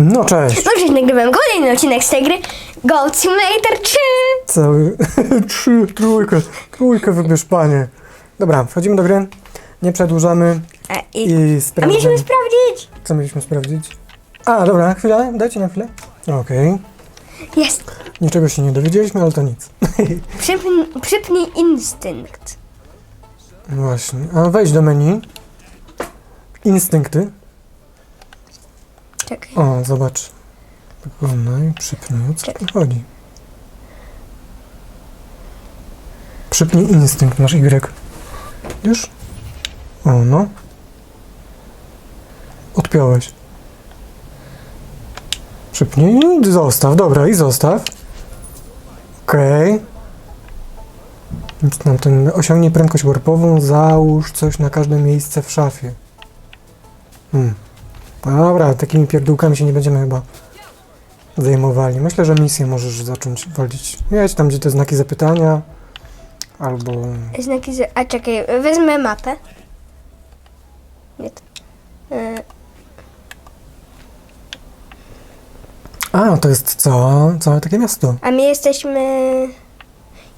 No cześć. No cześć, nagrywam kolejny odcinek z tej gry Goat Simulator 3. Cały... Trzy, trójkę, trójkę wybierz, panie. Dobra, wchodzimy do gry. Nie przedłużamy A, i, i a mieliśmy sprawdzić. Co mieliśmy sprawdzić? A, dobra, chwilę, dajcie na chwilę. Okej. Jest. Niczego się nie dowiedzieliśmy, ale to nic. Przypnij, przypnij instynkt. Właśnie. A wejdź do menu. Instynkty. Czekaj. O, zobacz. Wykonaj, przypnij. O co tu chodzi? Przypnij instynkt, masz Y. Już? O, no. Odpiąłeś. Przypnij i zostaw. Dobra, i zostaw. Okej. Nic nam to nie... Osiągnij prędkość warpową, załóż coś na każde miejsce w szafie. Hmm. Dobra, takimi pierdółkami się nie będziemy chyba zajmowali. Myślę, że misję możesz zacząć walić. Jedź tam, gdzie te znaki zapytania. Albo... Znaki z... A czekaj, wezmę mapę. Nie to. E, A, to jest cała, całe takie miasto. A my jesteśmy...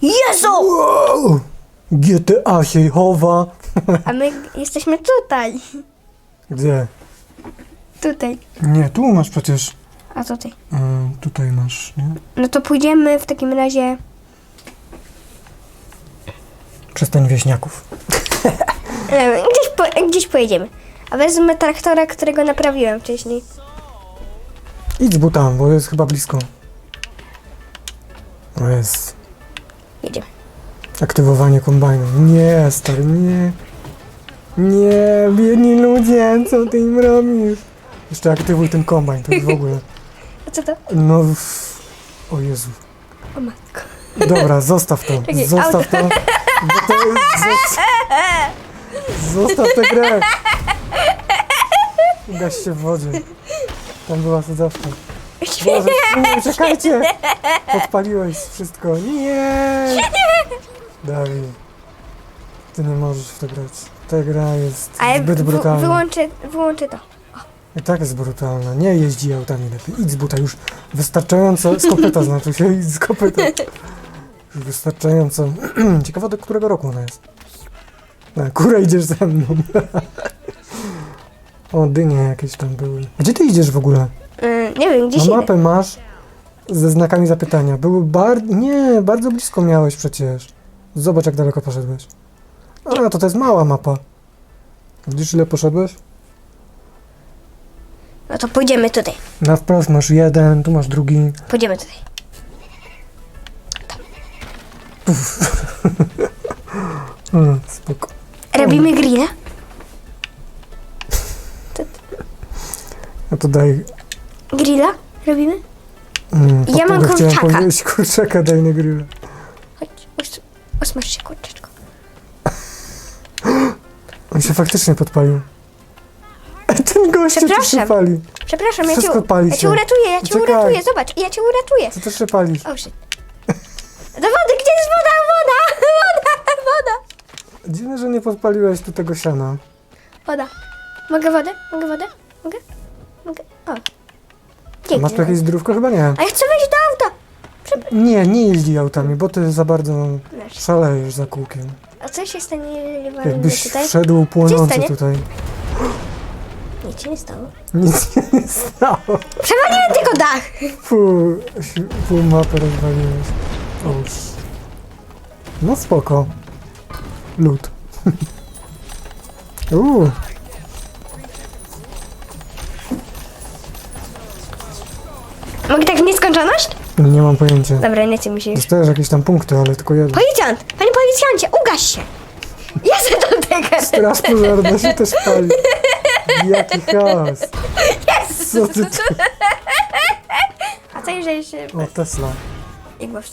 Jezu! Wow! GTA się chowa. A my jesteśmy tutaj. Gdzie? Tutaj. Nie, tu masz przecież... A tutaj. y, tutaj masz, nie? No to pójdziemy w takim razie... Przystań wieśniaków. e, Gdzieś, po, gdzieś pojedziemy. A wezmę traktora, którego naprawiłem wcześniej. Idź tam, bo jest chyba blisko. O jest. Jedziemy. Aktywowanie kombajnu. Nie, stary, nie. Nie, biedni ludzie, co ty im robisz? Jeszcze aktywuj ten kombajn, to jest w ogóle. A co to? No, w... o Jezu. O matko. Dobra, zostaw to. Czekaj, Zostaw to. Bo to jest... Zostaw, zostaw tę grę. Gaś się w wodzie. Tam była cudowka. Boże, nie, czekajcie! Podpaliłeś wszystko. Nie! Dawid. Ty nie możesz w to grać. Ta gra jest A ja zbyt wy- brutalna. wyłączę, wyłączę to. I tak jest brutalna. Nie jeździ autami lepiej. Idź z buta już wystarczająco. Z kopyta znaczy się, idź z kopyta. Już wystarczająco. Ciekawe do którego roku ona jest. Na kurę idziesz ze mną. o, dynie jakieś tam były. Gdzie ty idziesz w ogóle? Yy, nie wiem, gdzieś No mapę masz ze znakami zapytania. Były bar... Nie, bardzo blisko miałeś przecież. Zobacz jak daleko poszedłeś. A, to to jest mała mapa. Widzisz ile poszedłeś? No to pójdziemy tutaj. Na wprost masz jeden, tu masz drugi. Pójdziemy tutaj. Mm, spoko. Robimy grilla? A to daj. Grilla? Robimy? Mm, Ja mam papugę chciałem kurczaka. powiedzieć, kurczaka daj na grilla. Chodź, us- osmaż się kurczeczko. On się faktycznie podpalił. Się Przepraszam. się pali. Przepraszam, ja cię, Wszystko pali ja cię się. uratuję, ja cię Czekaj. uratuję, zobacz, ja cię uratuję. Co też się palisz? O shit. Do wody, gdzie jest woda? Woda, woda, woda. Dziwne, że nie podpaliłeś tu tego siana. Woda. Mogę wodę? Mogę wodę? Mogę? Mogę? O. Dzięki. Masz tu jakieś zdrówko? Chyba nie. A ja chcę wejść do auta. Nie, nie jeździ autami, bo ty za bardzo Wiesz. szalejesz za kółkiem. A co się stanie, jeżeli Jakbyś tutaj? wszedł płonący stanie? tutaj. Nic się nie stało. Nic się nie stało. Przewaliłem tylko dach. Pół, pół mapy rozwaliłeś. Oż. No spoko. Lód. Uuu. Mogę tak w nieskończoność? Nie mam pojęcia. Dobra, nie się już. Dostajesz jakieś tam punkty, ale tylko jedno. Policjant! Panie policjancie, ugaś się! Ja se do tego! Straż pożarna się też pali. Jaki chaos. Co ty tu? A co jeżeli się... O, Tesla. Jak masz...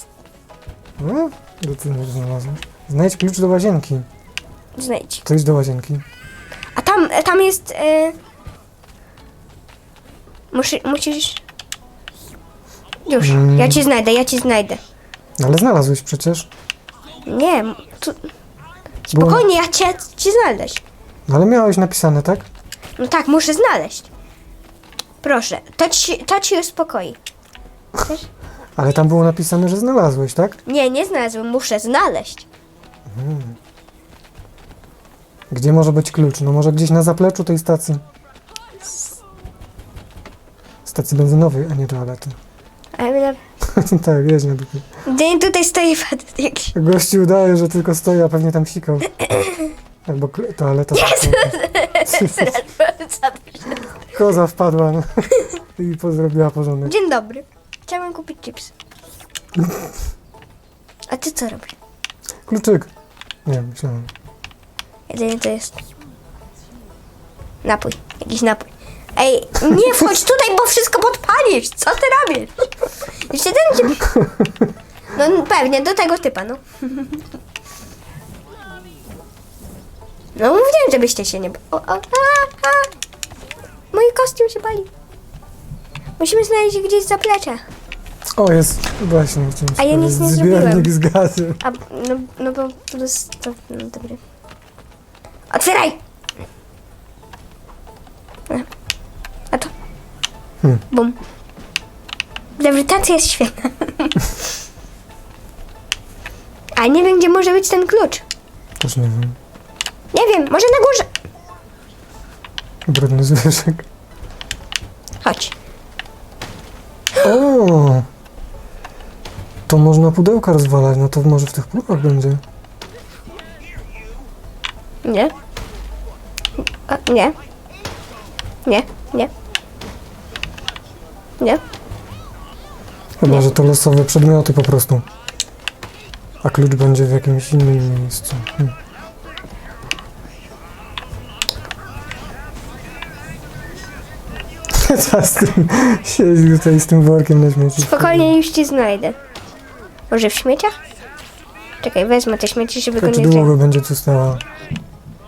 No? Do ty nie znalazłeś? Znajdź klucz do łazienki. Znajdź. To idź do łazienki. A tam, tam jest... E... Musi, musisz... Już, Mm. ja ci znajdę, ja ci znajdę. No, Ale znalazłeś przecież. Nie, tu... Spokojnie, ja cię, ci znaleźć. No ale miałeś napisane, tak? No tak, muszę znaleźć. Proszę, to ci, to ci uspokoi. Chcesz? Ale tam było napisane, że znalazłeś, tak? Nie, nie znalazłem, muszę znaleźć. Gdzie może być klucz? No może gdzieś na zapleczu tej stacji. Stacji benzynowej, a nie toalety. Ale tak, jedź na dupie. Dzień tutaj stoi facet jakiś. Gości udaje, że tylko stoi, a pewnie tam sikał. Albo kl- toaleta. Koza wpadła no. i pozrobiła porządek. Dzień dobry. Chciałbym kupić chips. A ty co robisz? Kluczyk. Nie, myślałem. Jedynie to jest napój. Jakiś napój. Ej, nie wchodź tutaj, bo wszystko podpalisz. Co ty robisz? Jeszcze ten. No pewnie, do tego typa, no. No mówiłem, żebyście się nie... O, o, a, a. Mój kostium się pali. Musimy znaleźć gdzieś zaplecze. O, jest. Właśnie, chciałem A ja nic nie zrobiłem. z gazem. A, no, no bo to jest... To, no dobry. Otwieraj! A to... Hmm. Bum. Lewitacja jest świetna. A nie wiem, gdzie może być ten klucz. Też nie wiem. Nie wiem, może na górze. Brudny zwierzek. Chodź. O! To można pudełka rozwalać, no to może w tych pudełkach będzie. Nie. A, nie. Nie, nie. Nie. Chyba, że to losowe przedmioty po prostu. A klucz będzie w jakimś innym miejscu. Hmm. Tym? Siedzi tutaj z tym workiem na śmieci. Spokojnie, już ci znajdę. Może w śmieciach? Czekaj, wezmę te śmieci, żeby go Jak nie długo będzie tu stała?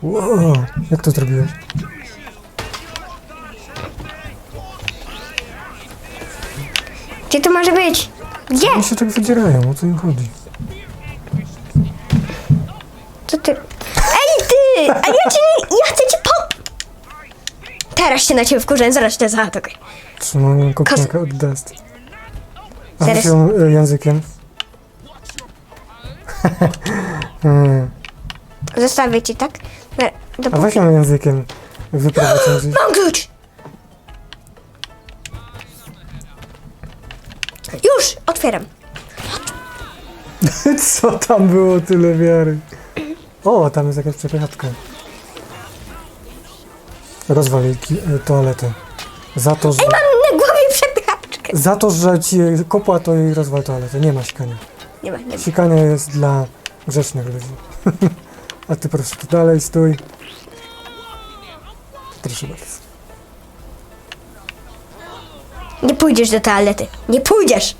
Wow, jak to zrobiłeś? Gdzie to może być? Gdzie? Oni się tak wydzierają, o co im chodzi? Co ty? Ej ty! A ja cię nie... Ja chcę cię. Teraz się na ciebie wkurzę, zaraz cię zaatakuję. Trzymam kopniaka od dust. A Zaraz- się e, językiem. Zostawię ci, tak? A Dopóki... weź ją językiem wyprowadź język. Mam klucz! Już! Otwieram. Co tam było tyle wiary? O, tam jest jakaś przepychatka. Rozwal jej ki- e, toaletę. Za to, że, Mam na głowie przepychaczkę. za to, że ci kopła, to jej rozwal toaletę. Nie ma sikania. Nie ma, nie ma. Sikanie jest dla grzecznych ludzi. A ty proszę tu dalej stój. Proszę bardzo. Nie pójdziesz do toalety. Nie pójdziesz!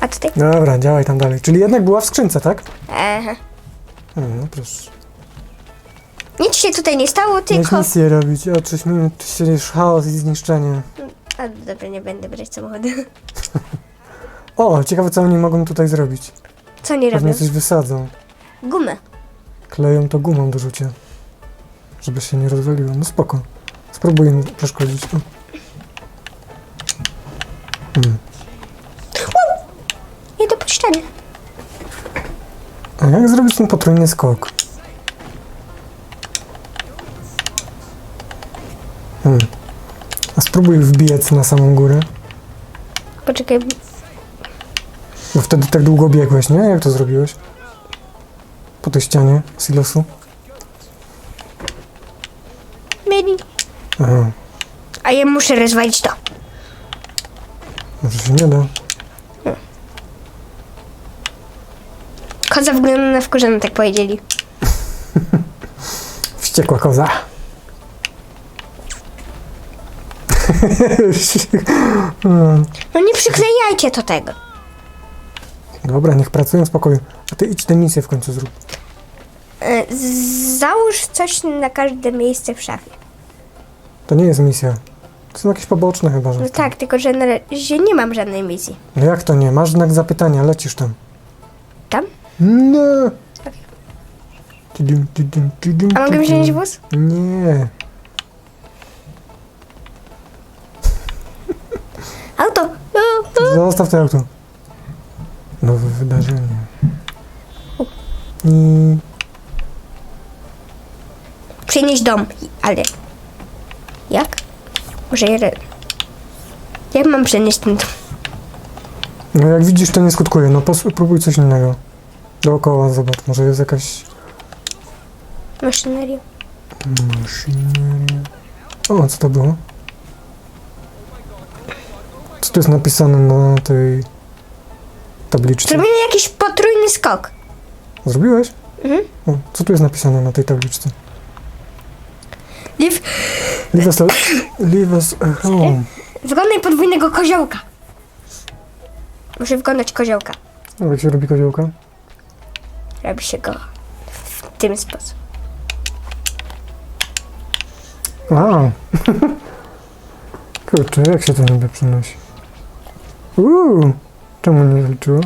A tutaj? Dobra, działaj tam dalej. Czyli jednak była w skrzynce, tak? Aha. No proszę. Nic się tutaj nie stało, Mieć tylko... misję robić. O, 3 minut siedzisz chaos i zniszczenie. A dobra, nie będę brać samochodu. O, ciekawe co oni mogą tutaj zrobić. Co nie Pewnie robią? coś wysadzą. Gumę. Kleją to gumą do rzucia. Żeby się nie rozwaliło. No spoko. Spróbuję im przeszkodzić. O. Hmm. Nie dopuszczanie. A jak zrobić ten potrójny skok? Hmm. A spróbuj wbiec na samą górę. Poczekaj. Bo wtedy tak długo biegłeś, nie? Jak to zrobiłeś? Po tej ścianie silosu? Mieli. Aha, A ja muszę rozwalić to. może się nie da. Koza wygląda na wkurzone, tak powiedzieli. Wściekła koza. Hmm. No nie przyklejajcie to tego. Dobra, niech pracują w spokoju. A ty idź tę misję w końcu zrób. E, z- Załóż coś na każde miejsce w szafie. To nie jest misja. To są jakieś poboczne chyba, że. No tak, tylko że na razie nie mam żadnej misji. No jak to nie? Masz znak zapytania, lecisz tam. Tam? No. Tudum, tudum, tudum, A mogę tudum. wziąć wóz? Nie. Zostaw to auto. Nowe wydarzenie. I... Przynieść dom, ale... Jak? Może jeden... Jak mam przenieść ten dom? No jak widzisz, to nie skutkuje. No pos- próbuj coś innego. Dookoła, zobacz. Może jest jakaś Maszyneria. maszyneria. O, co to było? Co tu jest napisane na tej tabliczce? Zrobimy jakiś potrójny skok. Zrobiłeś? Mhm. O, co tu jest napisane na tej tabliczce? Liv, Leave us, leave us home. wyglądaj podwójnego koziołka. Muszę wyglądać koziołka. O, jak się robi koziołka? Robi się go w tym sposób. A. Kurczę, jak się to niby przenosi? Uuu, czemu nie zaliczyło?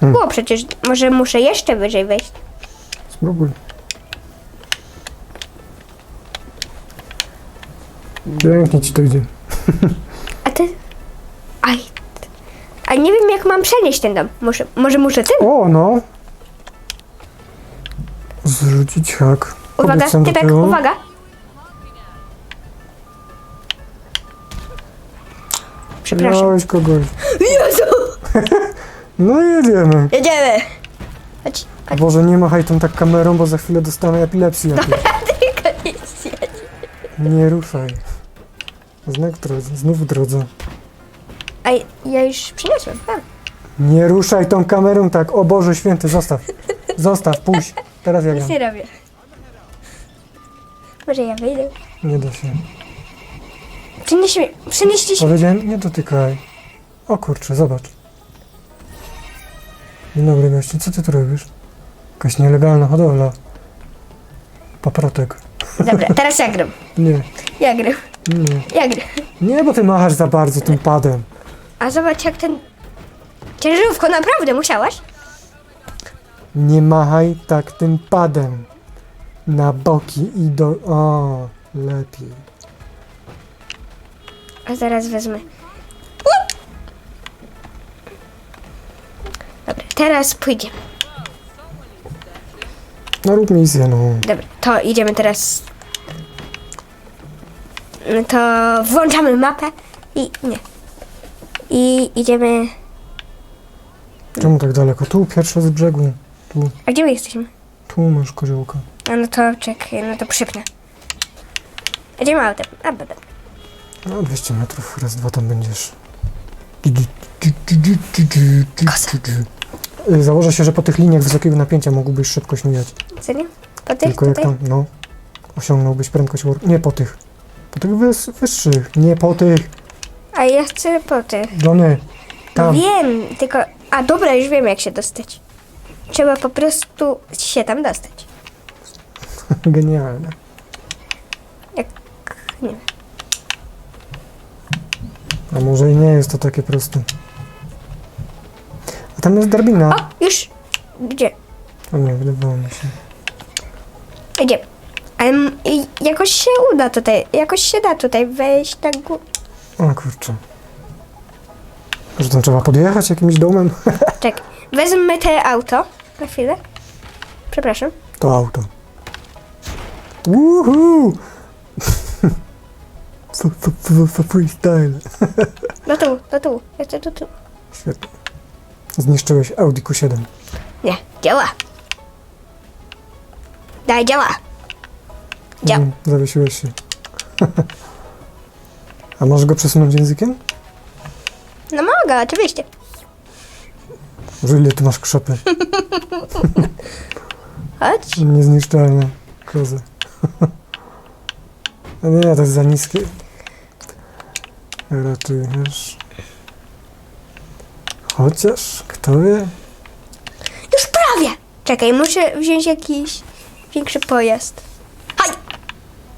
Hmm. Było przecież, może muszę jeszcze wyżej wejść. Spróbuj. Pięknie ci to idzie. A ty... Aj. A nie wiem jak mam przenieść ten dom. Może, może muszę tym? O, no. Zrzucić hak. Uwaga, do typek, tyłu. uwaga. Przepraszam. Miałeś kogoś. Jezu! No jedziemy. Jedziemy! Chodź, chodź. Boże, nie machaj tą tak kamerą, bo za chwilę dostanę epilepsji jakiejś. Tylko nie zjedź. Nie ruszaj. Znak drodze, znów drodze. A ja już przyniosłem. A, Nie ruszaj tą kamerą tak, o Boże święty, zostaw. Zostaw, puść. Teraz ja nic gram. nie robię. Może ja wyjdę. Nie da się. Przynieśmy, przynieśliśmy... Powiedziałem, nie dotykaj. O kurczę, zobacz. Dzień dobry gościu, co ty tu robisz? Jakaś nielegalna hodowla. Paprotek. Dobra, teraz ja gram. Nie, Ja gram. nie. Ja gram. Nie, bo ty machasz za bardzo tym padem. A zobacz jak ten... Ciężarówko, naprawdę musiałaś? Nie machaj tak tym padem. Na boki i do... O, lepiej. A zaraz wezmę. Dobra, teraz pójdziemy. No rób misję, no. Dobra, to idziemy teraz. No to włączamy mapę i nie. I idziemy. Czemu tak daleko? Tu, pierwsze z brzegu. Tu, A gdzie my jesteśmy? tu masz koziołka. A no to czekaj, no to przypnę. Idziemy autem. A, bebe. No 200 metrów, raz, dwa tam będziesz. Kosa. Y, Założę się, że po tych liniach wysokiego napięcia mógłbyś szybko śmigać. Co nie? Po tych Tylko jak tutaj? tam, no, osiągnąłbyś prędkość warp. Nie po tych. Po tych wys wyższych, nie po tych. A ja chcę po tych. Johnny, tam. wiem, tylko... A dobra, już wiem jak się dostać. Trzeba po prostu się tam dostać. Genialne. Nie wiem. A może i nie jest to takie proste. A tam jest drabina. O, już. Gdzie? O nie, wydawało mi się. Idzie. Ale m- i jakoś się uda tutaj, jakoś się da tutaj wejść na górę. O kurczę. Że tam trzeba podjechać jakimś domem? Czekaj, wezmę te auto na chwilę. Przepraszam. To auto. Woohoo! Freestyle. Do tyłu, do tyłu, jeszcze do tyłu. Świetnie. Zniszczyłeś Audi Q7. Nie, działa. Daj, działa. Działa. Mm, Zawiesiłeś się. A możesz go przesunąć językiem? No mogę, oczywiście. Że ile ty masz krzepy? Chodź. Niezniszczalne. Kozy. No nie, to jest za niskie. Raczej, wiesz... Chociaż, kto wie? Już prawie. Czekaj, muszę wziąć jakiś większy pojazd. Haj!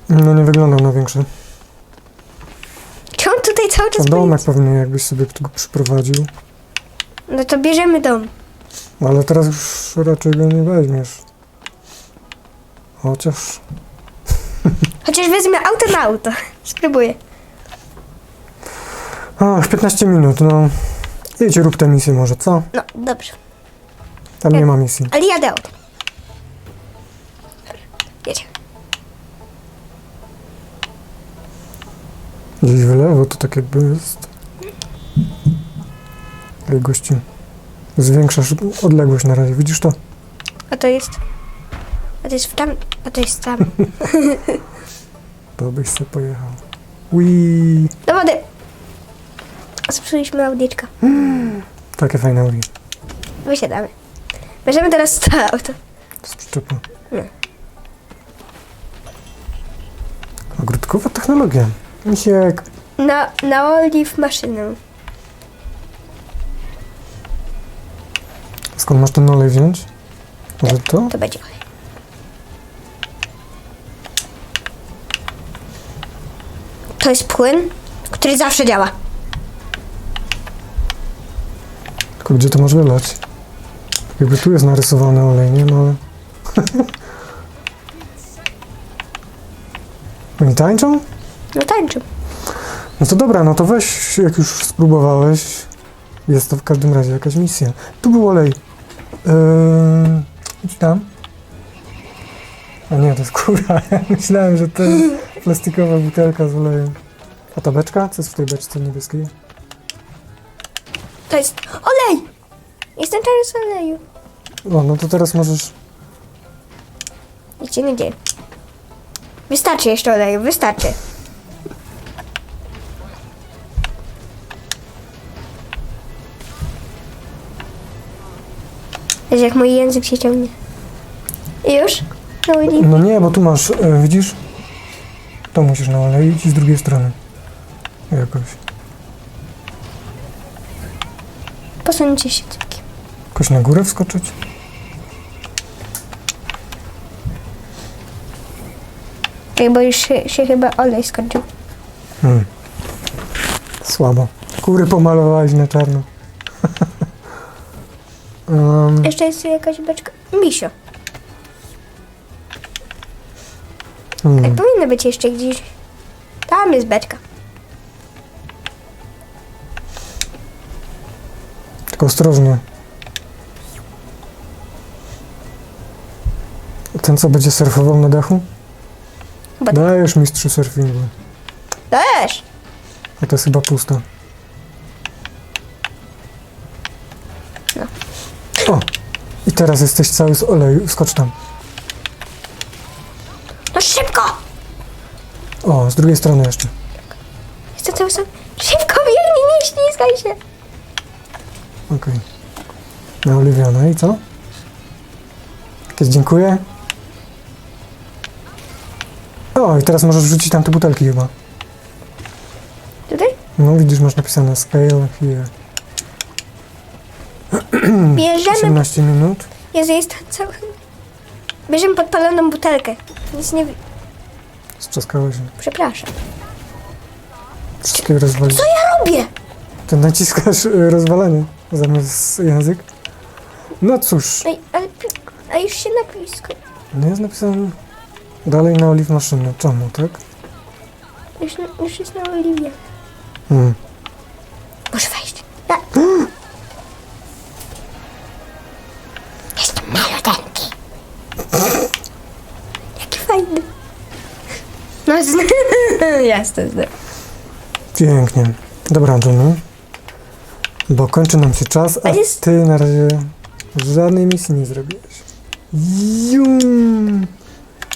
No nie wyglądał na większy. Czy on tutaj cały A czas domek będzie? pewnie jakbyś sobie go przyprowadził. No to bierzemy dom. Ale teraz już raczej go nie weźmiesz. Chociaż... Chociaż wezmę auto na auto. Spróbuję. Ach, 15 minut, no. Jedź, rób tę misję może, co? No, dobrze. Tam nie ma misji. Ale jadę o tym. Jedzie. Gdzieś w lewo to tak jakby jest. Ej, gościu. Zwiększasz odległość na razie, widzisz to? A to jest... A to jest w tam... A to jest tam. To byś se pojechał. Wii. Do wody! Sprzedaliśmy audiczka. Takie fajne Audi. Wysiadamy. Bierzemy teraz to auto. Z przyczepu. Nie. Ogródkowa technologia. Misiek. Na, na oliw maszynę. Skąd masz ten olej wziąć? Może to? To będzie olej. To jest płyn, który zawsze działa. Tylko gdzie to masz wylać? Jakby tu jest narysowany olej, nie? No ale... Oni tańczą? No tańczy. No to dobra, no to weź, jak już spróbowałeś. Jest to w każdym razie jakaś misja. Tu był olej. Yy, idź tam. A nie, to jest kura. Ja myślałem, że to plastikowa butelka z olejem. A ta beczka? Co jest w tej beczce niebieskiej? To jest olej! Jestem czarny z oleju. O, no to teraz możesz... Nie dzieje. Wystarczy jeszcze oleju, wystarczy. Wiesz, jak mój język się ciągnie. Już? No No nie, bo tu masz, e, widzisz? To musisz naoleić i z drugiej strony. Jakoś. Posunięcie się córki. Jakoś na górę wskoczyć? Tak, bo już się, się chyba olej skończył. Hmm. Słabo. Kury pomalowałeś na czarno. um, Jeszcze jest jakaś beczka. Misio. hmm. Tak powinno być jeszcze gdzieś. Tam jest beczka. Tylko ostrożnie. Ten, co będzie surfował na dachu? Bo- Dajesz mistrzu surfingu. Też! A to jest chyba pusto. No. O! I teraz jesteś cały z oleju. Skocz tam. No szybko! O, z drugiej strony jeszcze. Jestem cały sam. Szybko biegnij, nie ślizgaj się. Okej. Naoliwione. I co? Jakieś dziękuję. O, i teraz możesz wrzucić tam te butelki chyba. Tutaj? No widzisz, masz napisane scale here. Bierzemy. 18 minut. Jezu, jest cały. Bierzemy podpaloną butelkę. Nic nie. wi- Strzaskałeś. Przepraszam. Wszystkie rozwalić. Co ja robię? Ty naciskasz y, rozwalenie zamiast język. No cóż, Ej, ale. pi- A już się napisko. nie jest napisane dalej na oliw maszyny. Czemu, tak? Już, już jest na oliwie. Hmm. Muszę wejść. Ja. Jestem maluteńki. Jaki fajny. No, jasne, zna. Pięknie. Dobra, Johnny. Bo kończy nam się czas, a ty na razie żadnej misji nie zrobiłeś. Jum.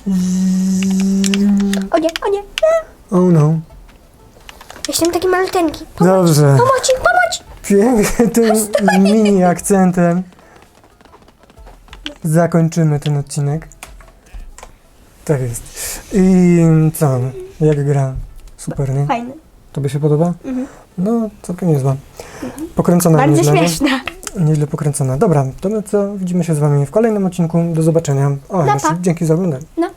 Jum. O nie, o nie. Oh no. Jestem taki maluteńki. Pomoc, Dobrze. pomoc, pomoc. Pięknie tym mini akcentem zakończymy ten odcinek. Tak jest. I co? Jak gra? Super, nie? Fajny. Tobie się podoba? Mhm. No, całkiem niezła. Pokręcona Bardzo nieźle, śmieszna. Nieźle pokręcona. Dobra, to my co? Widzimy się z Wami w kolejnym odcinku. Do zobaczenia. O, No jeszcze dzięki za oglądanie. No.